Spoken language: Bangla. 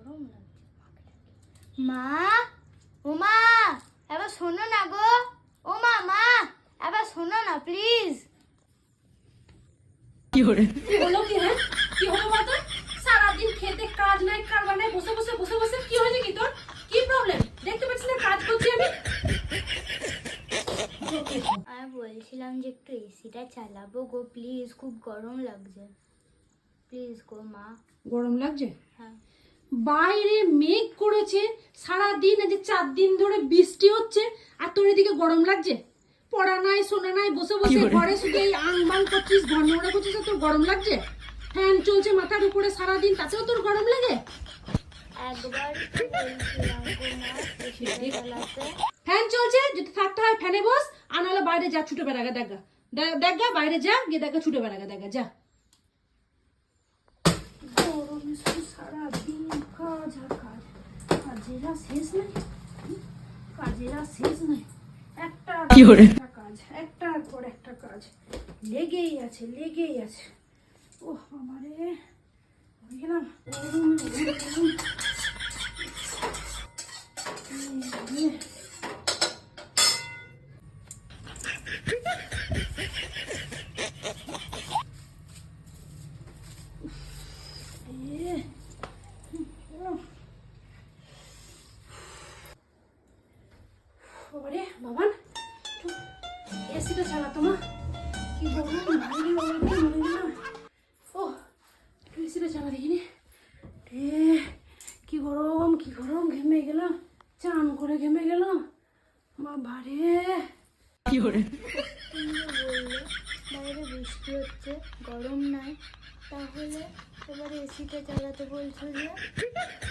গরম লাগছে মা? ও মা এবার শোনো না গো। ও মা মা এবার শোনো না প্লিজ কি হলো? কি হ্যাঁ কি হলো? বলতো সারাদিন খেতে কাজ নাই কারবার নাই বসে বসে বসে বসে। কি হয়েছে কি তোর? কি প্রবলেম দেখতে পাচ্ছিস না কাজ করছি আমি। আমি বলছিলাম যে একটু এসিটা চালাবো গো প্লিজ খুব গরম লাগছে। প্লিজ গো মা। গরম লাগছে? হ্যাঁ। বাইরে মেঘ করেছে সারা দিন এই যে চার দিন ধরে বৃষ্টি হচ্ছে আর তোর এদিকে গরম লাগছে? পড়া নাই শোনা নাই বসে বসে ঘরে শুধু এই আং বাং করছিস ঘর নোংরা করছিস তোর গরম লাগছে? ফ্যান চলছে মাথার উপরে সারা দিন তাতেও তোর গরম লাগে? ফ্যান চলছে যদি থাকতে হয় ফ্যানে বস আর নাহলে বাইরে যা ছুটে বেড়াগা দেখা। দেখা বাইরে যা গিয়ে দেখা ছুটে বেড়াগা দেখা যা। গরমে শুধু সারাদিন কাজের শেষ নাই? কাজেরা শেষ নাই। একটা একটা কাজ একটার পর একটা কাজ। লেগেই আছে লেগেই আছে। ও আমারে। গেলাম গরমে গরম। এই, এই। এ, হুম, বাবারে বাবান। এসিটা চালাতো মা। কি ভারী গরম মরে গেলাম ও এসিটা চালা দেখিনি কি গরম কি গরম ঘেমে গেলাম। চান করে ঘেমে গেলাম। বাবারে। তুমি যে বললে বাইরে বৃষ্টি হচ্ছে গরম নাই। তাহলে এবার এসিটা চালাতে বলছো যে?